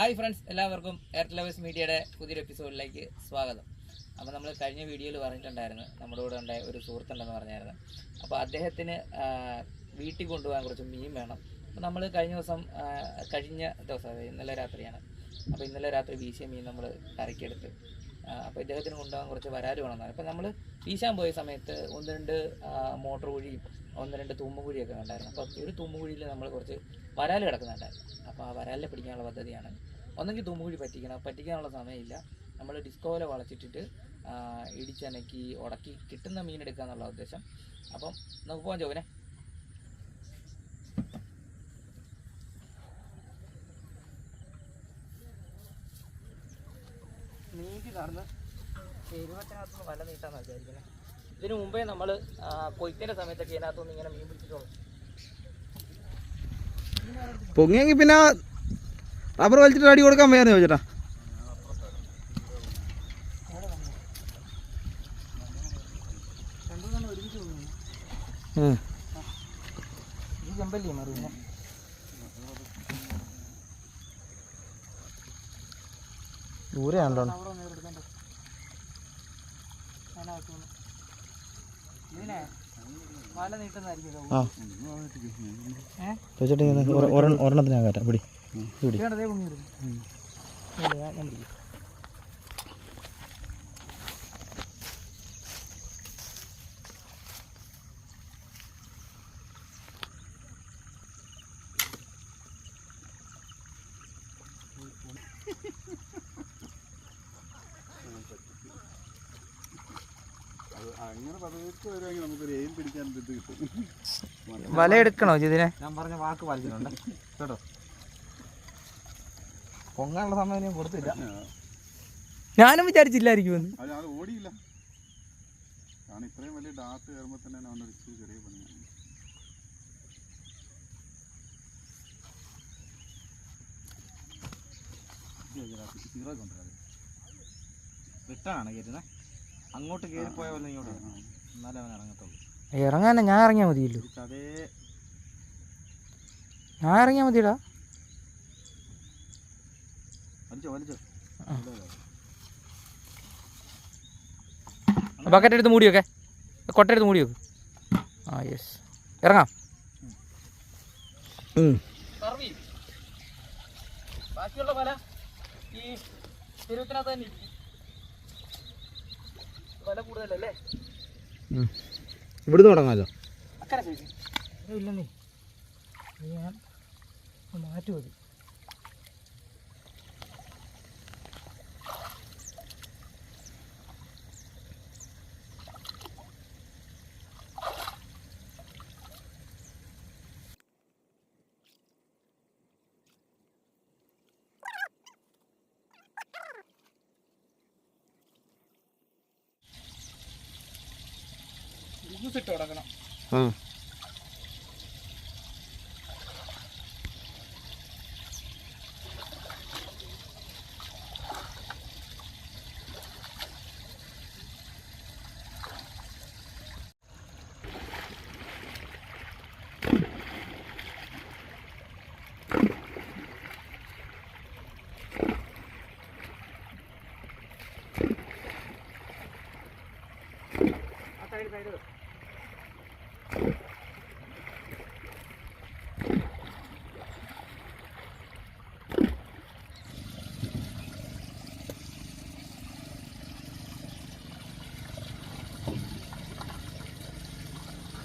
Hi friends എല്ലാവർക്കും എയർട്ട് lovers മീഡിയയുടെ പുതിയൊരു എപ്പിസോഡിലേക്ക് സ്വാഗതം. അപ്പോൾ നമ്മൾ കഴിഞ്ഞ വീഡിയോയിൽ പറഞ്ഞിട്ടുണ്ടായിരുന്നു നമ്മുടെ കൂടെ ഉണ്ടായ ഒരു സുഹൃത്തുണ്ടെന്ന് പറഞ്ഞായിരുന്നു. അപ്പോൾ അദ്ദേഹത്തിന് വീട്ടിൽ കൊണ്ടുപോകാൻ കുറച്ച് മീൻ വേണം. അപ്പോൾ നമ്മൾ കഴിഞ്ഞ ദിവസം കഴിഞ്ഞ ദിവസം ഇന്നലെ രാത്രിയാണ്. അപ്പോൾ ഇന്നലെ രാത്രി വീശിയ മീൻ നമ്മൾ കറക്കിയെടുത്ത് അപ്പോൾ ഇദ്ദേഹത്തിന് കൊണ്ടുപോകാൻ കുറച്ച് വരാൽ വേണമെന്നാണ് അപ്പോൾ നമ്മൾ വീശാൻ പോയ സമയത്ത് ഒന്ന് രണ്ട് മോട്ടോർ കുഴിയും ഒന്ന് രണ്ട് തൂമ്പുകുഴിയൊക്കെ ഉണ്ടായിരുന്നു അപ്പോൾ ഒരു തൂമ്പുകുഴിയിൽ നമ്മൾ കുറച്ച് വരാൽ കിടക്കുന്നുണ്ടായിരുന്നു. അപ്പോൾ ആ വരാലിനെ പിടിക്കാനുള്ള പദ്ധതിയാണ് ഒന്നെങ്കിൽ തുമ്പുകുഴി പറ്റിക്കണം. പറ്റിക്കാനുള്ള സമയമില്ല. നമ്മൾ ഡിസ്കോല വളച്ചിട്ടിട്ട് ആ, ഇടിച്ചനക്കി ഉടക്കി കിട്ടുന്ന മീൻ എടുക്കുക എന്നുള്ള ഉദ്ദേശം. അപ്പം നമുക്ക് പോകാൻ ചോവനെ നീന്തി നടന്ന് എരുവത്തിനകത്തുനിന്ന് വല നീട്ടാന്ന് വിചാരിക്കുന്നത് ഇതിനു മുമ്പേ നമ്മൾ കൊയ്ത്തിന്റെ സമയത്തൊക്കെ ഇതിനകത്തുനിന്ന് ഇങ്ങനെ മീൻ പിടിച്ചിട്ടുള്ളൂ. പൊങ്ങിയെങ്കിൽ പിന്നെ റബ്ബർ വലിച്ചിട്ട് അടി കൊടുക്കാൻ വയ്യാന്ന് ചോദിച്ചേട്ടാ. രണ്ടും തന്നെ ഒരുമിച്ച് ഈ ചെമ്പല്ലേ മറിയുന്നത് ദൂരെയാണല്ലോ. അവിടെ ഒന്ന് എടുക്കണ്ട അതിനകത്തുനിന്ന് ഇതിനെ വല നീട്ടുന്നതായിരിക്കും ആ. ഏഹ് ചോദിച്ചിട്ട് ഇങ്ങനെ ഒരെ- ഒരെണ്ണം- ഒരെണ്ണത്തിന് ഞാൻ പിടി. അങ്ങനെ നമുക്കൊരു എയിം പിടിക്കാൻ ഇത് കിട്ടും. വല എടുക്കണോ ഇതിനെ ഞാൻ പറഞ്ഞ വാക്ക് പാലിച്ചിട്ടുണ്ട്? കേട്ടോ? പൊങ്ങാനുള്ള സമയം ഞാൻ കൊടുത്തില്ല. ഞാനും വിചാരിച്ചില്ലായിരിക്കും അത് ഓടിയില്ല. കാരണം ഇത്രയും വലിയ ഡാത്ത് കയറുമ്പോൾ തന്നെ അവന്റെ ഒരു ഇച്ചിരി ചെറിയ പണിയാണ് റിട്ടാണ് കയറ്റുന്നത് അങ്ങോട്ട് കയറി പോയ പോലെ ഇങ്ങോട്ട് എന്നാലേ അവൻ ഇറങ്ങത്തുള്ളൂ. ഇറങ്ങാനെ ഞാൻ ഇറങ്ങിയാൽ മതിയല്ലോ. അതേ ഞാൻ ഇറങ്ങിയാൽ മതിയടാ ബക്കറ്റ് എടുത്ത് മൂടി വെക്കേ. കൊട്ടെടുത്ത് മൂടി വെക്ക്. ആ യെസ് ഇറങ്ങാം. ബാക്കിയുള്ള പല ഈ തിരുവത്തിനകത്ത് തന്നെ വില കൂടുതലല്ലേ? ഇവിടുന്ന് തുടങ്ങാമല്ലോ അക്കരെ ഇല്ലെന്നേ ഞാൻ മാറ്റി ജ്യൂസ് ഇട്ട് കൊടുക്കണം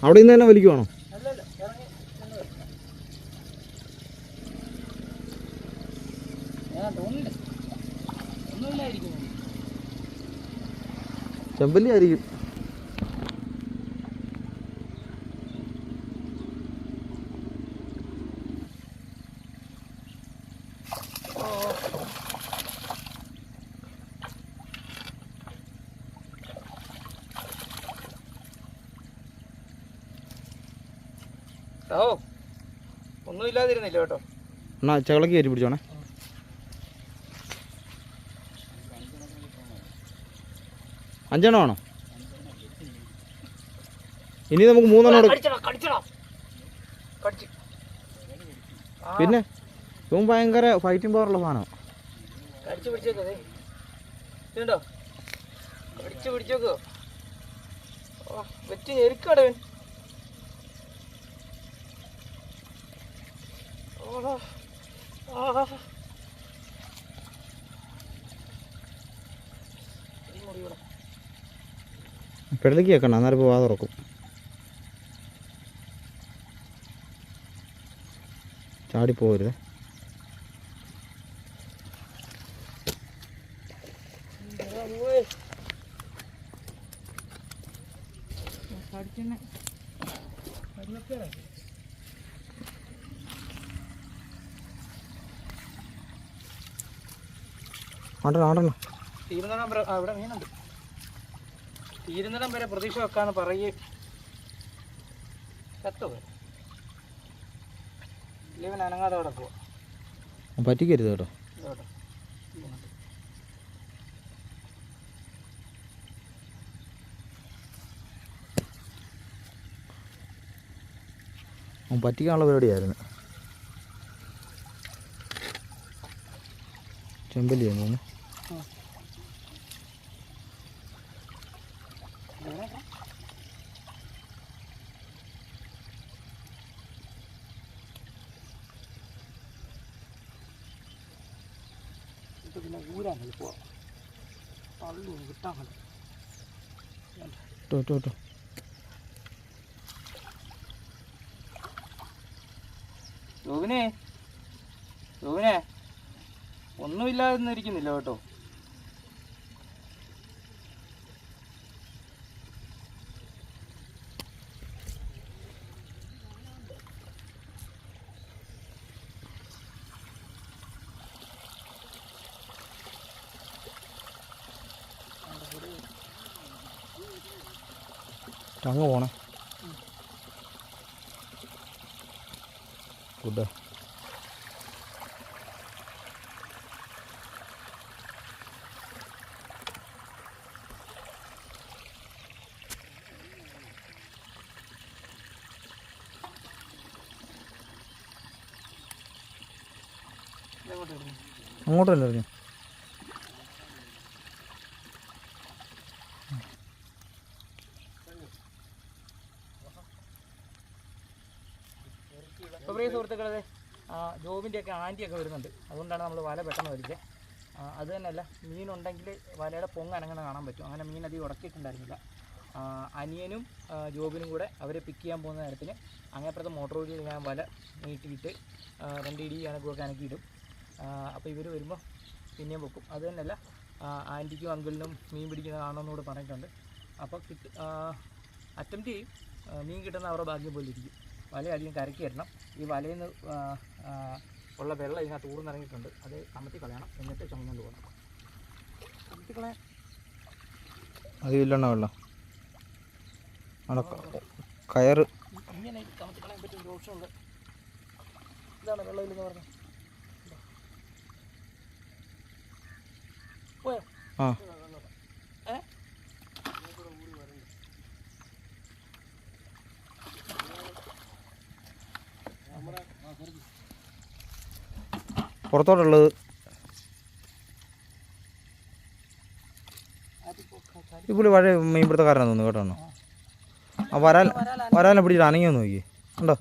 അവിടെ നിന്ന് തന്നെ വലിക്കുവാണോ? ചെമ്പല്ലി ആയിരിക്കും ഓ ഒന്നുമില്ലാതിരുന്നില്ല കേട്ടോ എന്നാ ചകളക്ക് കയറ്റി പിടിച്ചോണേ. അഞ്ചെണ്ണം ആണോ? ഇനി നമുക്ക് മൂന്നെണ്ണം പിന്നെ? ഇവൻ ഭയങ്കര ഫൈറ്റിംഗ് പവറുള്ള സാധനം. കടിച്ചു പിടിച്ചേക്കോ കടിച്ചു പിടിച്ചേക്കോ. വെച്ച് ഞെരുക്കടവൻ പെടലേക്ക് വെക്കണം അന്നേരം ഇപ്പോൾ വാ തുറക്കും. ചാടിപ്പോകരുത്. ആണ്ടണം ആണ്ടണം തീരുന്നിടം വരെ ആ, ഇവിടെ മീനുണ്ട്. തീരുന്നിടം വരെ പ്രതീക്ഷ വെക്കാന്ന് പറയേ ചത്തോ ഇല്ലവൻ അനങ്ങാതെ അവിടെ പോവാ. പറ്റിക്കരുത് കേട്ടോ. പറ്റിക്കാനുള്ള പരിപാടിയായിരുന്നു. ചെമ്പല്ലിയാന്ന് തോന്നുന്നു ഇത് പിന്നെ ഊരാൻ എളുപ്പമാ പള്ളി ഒന്ന് കിട്ടാൻ മതി ഇട്ടോ ഇട്ടോ ഇട്ടോ രോഹിനെ രോഹിനെ ഒന്നുമില്ലാതെ ഇരിക്കുന്നില്ല കേട്ടോ. അങ്ങ് പോണേ. ഫുഡ്. ഇടുന്നു അങ്ങോട്ടല്ലേ എറിഞ്ഞു പ്രിയ സുഹൃത്തുക്കളെ ജോബിന്റെ ഒക്കെ ആന്റിയൊക്കെ വരുന്നുണ്ട്. അതുകൊണ്ടാണ് നമ്മൾ വല പെട്ടെന്ന് വലിച്ചത് അത് തന്നെയല്ല മീനുണ്ടെങ്കിൽ വലയുടെ പൊങ്ങ് അനങ്ങനെ കാണാൻ പറ്റും. അങ്ങനെ മീൻ അധികം ഉടക്കിയിട്ടുണ്ടായിരുന്നില്ല. അനിയനും ജോബിനും കൂടെ അവരെ പിക്ക് ചെയ്യാൻ പോകുന്ന നേരത്തിന് അങ്ങേപ്പുറത്തെ മോട്ടോർ വഴി ഞാൻ വല നീട്ടിയിട്ട് രണ്ട് ഇടി കണക്കുമൊക്കെ അനക്കിയിടും. അപ്പോൾ ഇവർ വരുമ്പോൾ പിന്നെയും വെക്കും. അത് തന്നെയല്ല ആന്റിക്കും അങ്കിളിനും മീൻ പിടിക്കുന്ന കാണുമെന്ന് പറഞ്ഞിട്ടുണ്ട്. അപ്പോൾ കിട്ട് അറ്റംപ്റ്റ് ചെയ്യും. മീൻ കിട്ടുന്ന അവരുടെ ഭാഗ്യം പോലെ ഇരിക്കും. വലയധികം കരക്കി വരണം. ഈ വലയിൽ നിന്ന് ഉള്ള വെള്ളം ഇതിനകത്ത് ഊർന്നിറങ്ങിയിട്ടുണ്ട് അത് കമത്തി കളയണം. എന്നിട്ട് ചുമന്നുകൊണ്ട് പോകണം. കമത്തി കളയാൻ അത് ഇല്ലെണ്ണ വെള്ളം. കയറ്. ഇങ്ങനെ കമത്തി കളയാൻ പറ്റിയ ഒരു ഓപ്ഷനുണ്ട് ഇതാണ് വെള്ളമില്ലെന്ന് പറഞ്ഞത്. ആ. പുറത്തോട്ടുള്ളത്. ഈ പുള്ളി പഴയ മീൻപിടുത്തക്കാരനാണ് തോന്നുന്നു കേട്ടോ ആ വരാൽ വരാലിനെ പിടിച്ചിട്ട് അനങ്ങി ഒന്ന് നോക്കി ഉണ്ടോ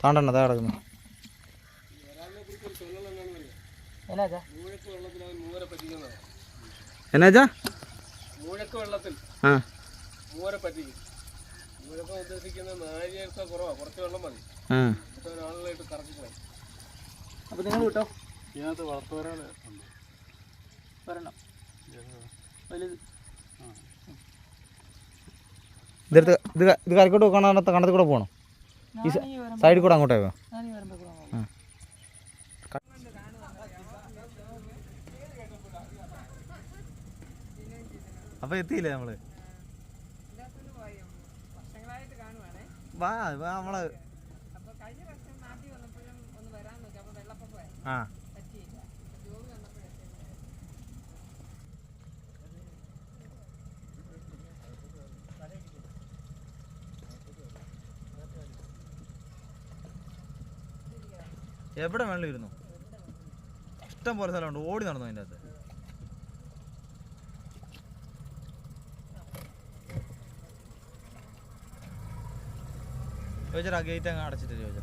താണ്ടെണ്ണ താ കിടക്കുന്നു. എന്നാച്ചാ? മൂഴക്ക് വെള്ളത്തിൽ. ആ. മൂര പറ്റിക്കും. മൂഴക്കം ഉദ്ദേശിക്കുന്ന നാഴിക കുറവാ. കുറച്ച് വെള്ളം മതി. ആ. ഒരാളിലായിട്ട് കറക്കിക്കളയും അപ്പോൾ നിങ്ങൾ വിട്ടോ ഇതിനകത്ത് വളർത്തുവരാൾ ഉണ്ട്. വരണം വലുത്. ഇതെടുത്ത് ഇത് ഇത് കരക്കോട്ട് കാണാത്ത കണ്ടത്തിൽ കൂടെ പോകണം ഈ സൈഡിൽ കൂടെ അങ്ങോട്ടേക്കോ ഞാനീ വരുമ്പോ കൂടെ നോക്കാം. ആ അപ്പോൾ എത്തിയില്ലേ നമ്മൾ? വാ വാ നമ്മൾ ആ. എവിടെ വെള്ളം ഇരുന്നു ഇഷ്ടം പോലെ സ്ഥലമുണ്ട്. ഓടി നടന്നു അതിന്റെ അകത്ത്? ചോദിച്ചാ ഗേറ്റ് അങ്ങ് അടച്ചിട്ട് ചോദിച്ചാ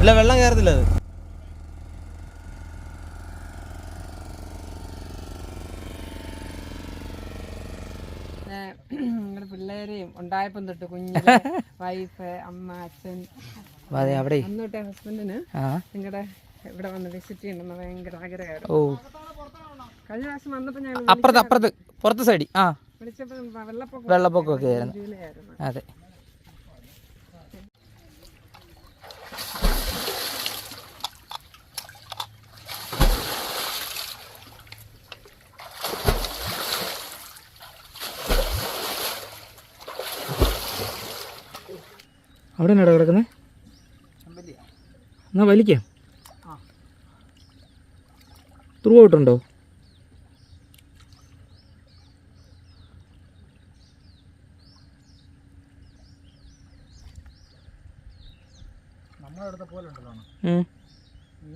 ഇല്ല വെള്ളം കയറത്തില്ല അത് നിങ്ങളുടെ പിള്ളേരെയും ഉണ്ടായപ്പം തൊട്ട് കുഞ്ഞു വൈഫ് അമ്മ അച്ഛൻ. അതെ അവിടെ അന്നോട്ടെ ഹസ്ബൻഡിന് നിങ്ങളുടെ ഇവിടെ വന്ന് വിസിറ്റ് ചെയ്യണമെന്ന് ഭയങ്കര ആഗ്രഹമായിരുന്നു. ഓ. കഴിഞ്ഞ പ്രാവശ്യം വന്നപ്പോൾ ഞാൻ അപ്പുറത്ത് അപ്പുറത്ത് പുറത്ത് സൈഡ് ആ. വിളിച്ചപ്പോൾ വെള്ളപ്പൊക്കം വെള്ളപ്പൊക്കമൊക്കെ ആയിരുന്നു. അതെ. അവിടെ എന്നാ കിടക്കുന്നത് എന്നാ വലിക്കാം. ത്രൂ ഔട്ടുണ്ടോ അങ്ങോട്ടങ്ങ് പോലെ ഉണ്ടല്ലോ ഉം.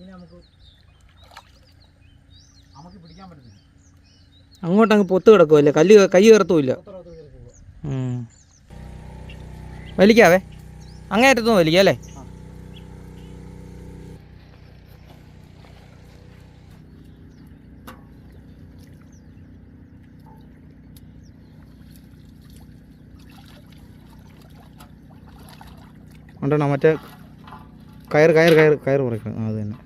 നമുക്ക് നമുക്ക് പിടിക്കാൻ പറ്റത്തില്ല. അങ്ങോട്ട് അങ്ങ് പൊത്ത് കിടക്കുമല്ലേ കല്ല് കൈ കയർത്തുമില്ല വലിക്കാവേ. അങ്ങേറ്റത്തുനിന്ന് വലിക്കുക അല്ലേ? ഉണ്ടോ? മറ്റേ കയർ കയർ കയർ കയർ കുറയ്ക്കണം. അത് തന്നെ.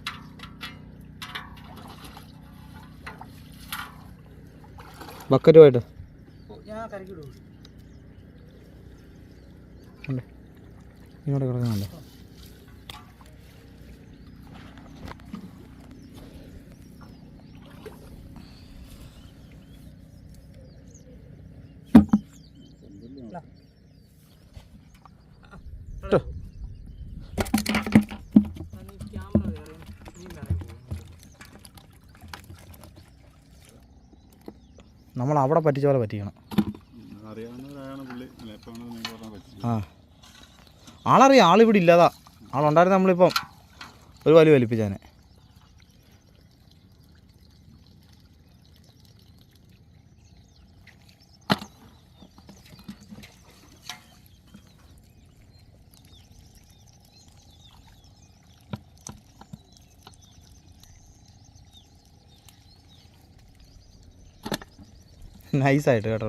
ബക്കറ്റുമായിട്ട്. ഇങ്ങോട്ട് കിടക്കുന്നുണ്ടോ. നമ്മൾ അവിടെ പറ്റിച്ച പോലെ പറ്റിക്കണം. ആ. ആളറിയാം ആളിവിടെ ഇല്ലാതാ. ആളുണ്ടായിരുന്നു നമ്മളിപ്പം ഒരു വലി വലിപ്പിച്ചാനെ. നൈസായിട്ട് കേട്ടോ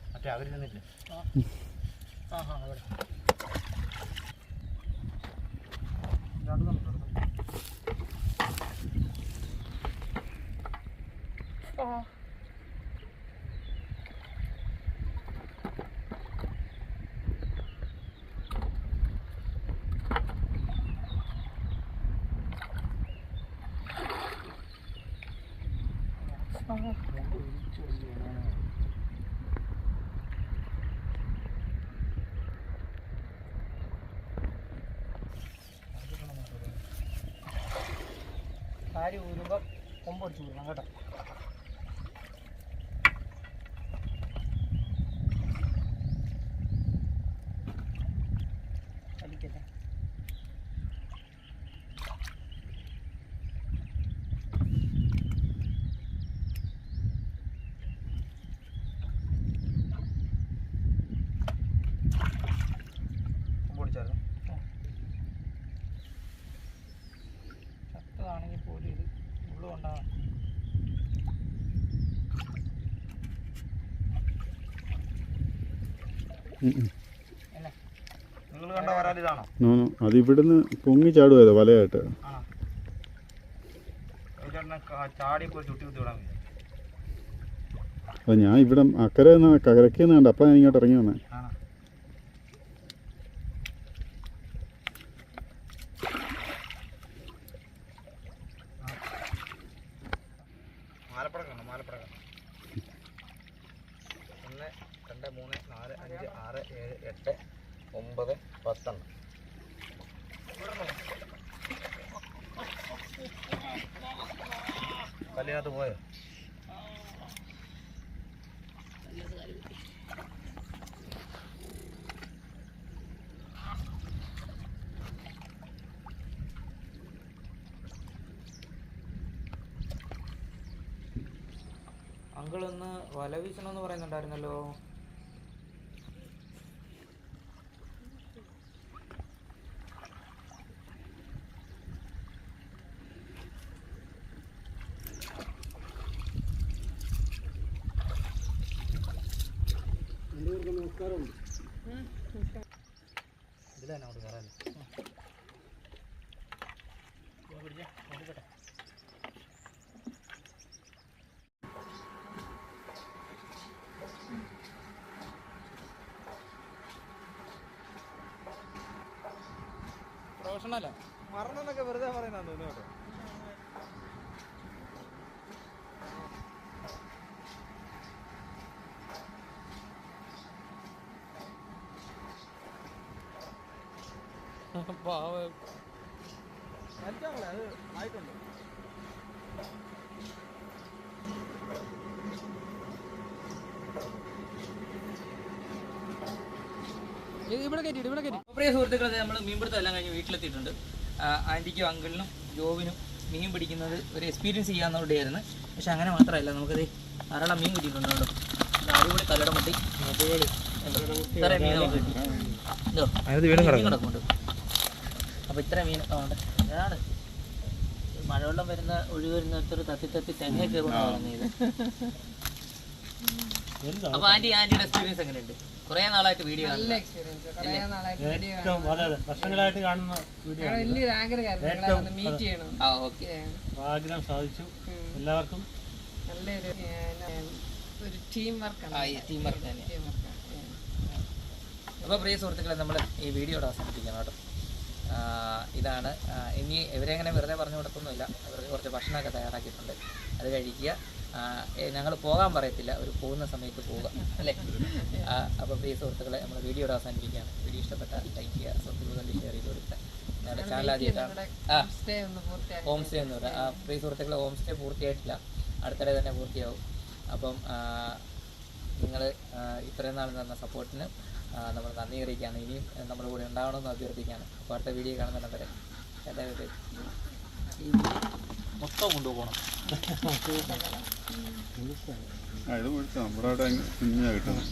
മറ്റേ അവർ നിന്നില്ല ആ ആ അവിടെ. കാര്യം ഊരുമ്പോൾ കൊമ്പൊടിച്ച് വിടണം കേട്ടോ. ചത്തതാണെങ്കിൽ പോലും ഇത് ഉള്ളുകൊണ്ടാണ് അത് ഇവിടുന്ന് പൊങ്ങി ചാടുവേ വലയായിട്ട്. ഞാൻ ഇവിടെ അക്കരെ അപ്പൊ കണ്ട അപ്പം ഞാൻ ഇങ്ങോട്ട് ഇറങ്ങി വന്നേ. എട്ട് ഒമ്പത് പത്തെണ്ണം. കല്ലിനകത്ത് പോയോ? അങ്കിളൊന്ന് വല വീശണമെന്ന് പറയുന്നുണ്ടായിരുന്നല്ലോ. ഇതിലാണ് അവിടെ വെറുതെ പറയുന്ന തോന്നുന്നു പാവം അത് ആയിട്ടുണ്ട് ഇവിടെ കയറ്റി ഇവിടെ കയറ്റി പ്രിയ സുഹൃത്തുക്കളെ നമ്മൾ മീൻപിടുത്തം എല്ലാം കഴിഞ്ഞ് വീട്ടിലെത്തിയിട്ടുണ്ട്. ആന്റിക്കും അങ്കിളിനും ജോവിനും മീൻ പിടിക്കുന്നത് ഒരു എക്സ്പീരിയൻസ് ചെയ്യാന്നുകൂടിയായിരുന്നു പക്ഷെ അങ്ങനെ മാത്രമല്ല നമുക്കത് ധാരാളം മീൻ കിട്ടിയിട്ടുണ്ട് അടിപൊളി തലയുടെ മുട്ടി. ഇത്ര മീൻ കിട്ടി. കിടക്കുന്നുണ്ട് അപ്പോൾ ഇത്ര മീൻ ആ, ഉണ്ട്. അതാണ് മഴവെള്ളം വരുന്ന ഒഴിവ് വരുന്ന ഒരു തത്തി തത്തി തെങ്ങ പറഞ്ഞത് ആന്റിയുടെ എക്സ്പീരിയൻസ് എങ്ങനെയുണ്ട്? കുറേ നാളായിട്ട് വീഡിയോ വർഷങ്ങളായിട്ട് കാണുന്ന ആഗ്രഹം സാധിച്ചു. എല്ലാവർക്കും നല്ലൊരു ഒരു ടീം വർക്കാണ് ആ ടീം വർക്ക് തന്നെ. അപ്പൊ പ്രിയ സുഹൃത്തുക്കളെ നമ്മൾ ഈ വീഡിയോ അവസാനിപ്പിക്കണം കേട്ടോ. ഇതാണ്. ഇനി ഇവരെ അങ്ങനെ വെറുതെ പറഞ്ഞു കൊടുക്കൊന്നുമില്ല അവർക്ക് കുറച്ച് ഭക്ഷണമൊക്കെ തയ്യാറാക്കിയിട്ടുണ്ട്. അത് കഴിക്കുക. ഞങ്ങൾ പോകാൻ പറയത്തില്ല. ഒരു പോകുന്ന സമയത്ത് പോവുക. അല്ലേ? അപ്പോൾ പ്രിയ സുഹൃത്തുക്കളെ നമ്മൾ വീഡിയോയുടെ അവസാനിപ്പിക്കുകയാണ്. വീഡിയോ ഇഷ്ടപ്പെട്ട ലൈക്ക് ചെയ്യുക സുഹൃത്തുക്കളുടെ ഷെയർ ചെയ്ത് കൊടുക്കുക. ഞങ്ങളുടെ ചാനൽ ആദ്യമായിട്ടാണ്. ആ. സ്റ്റേ ഒന്ന് പൂർത്തിയാക്കി. ഹോം സ്റ്റേ എന്ന് പറയാം. ആ പ്രിയ സുഹൃത്തുക്കളെ ഹോം സ്റ്റേ പൂർത്തിയായിട്ടില്ല. അടുത്തിടെ തന്നെ പൂർത്തിയാവും. അപ്പം നിങ്ങൾ ഇത്രയും നാൾ തന്ന സപ്പോർട്ടിന് നമ്മൾ നന്ദി അറിയിക്കുകയാണ്. ഇനിയും നമ്മുടെ കൂടെ ഉണ്ടാവണമെന്ന് അഭ്യർത്ഥിക്കുകയാണ്. അപ്പോൾ അടുത്ത വീഡിയോ കാണുന്ന എല്ലാവരും ഈ മൊത്തം കൊണ്ടുപോകണം. ഇത് നമ്മുടെ അവിടെ കുഞ്ഞാ കിട്ടുന്നത്.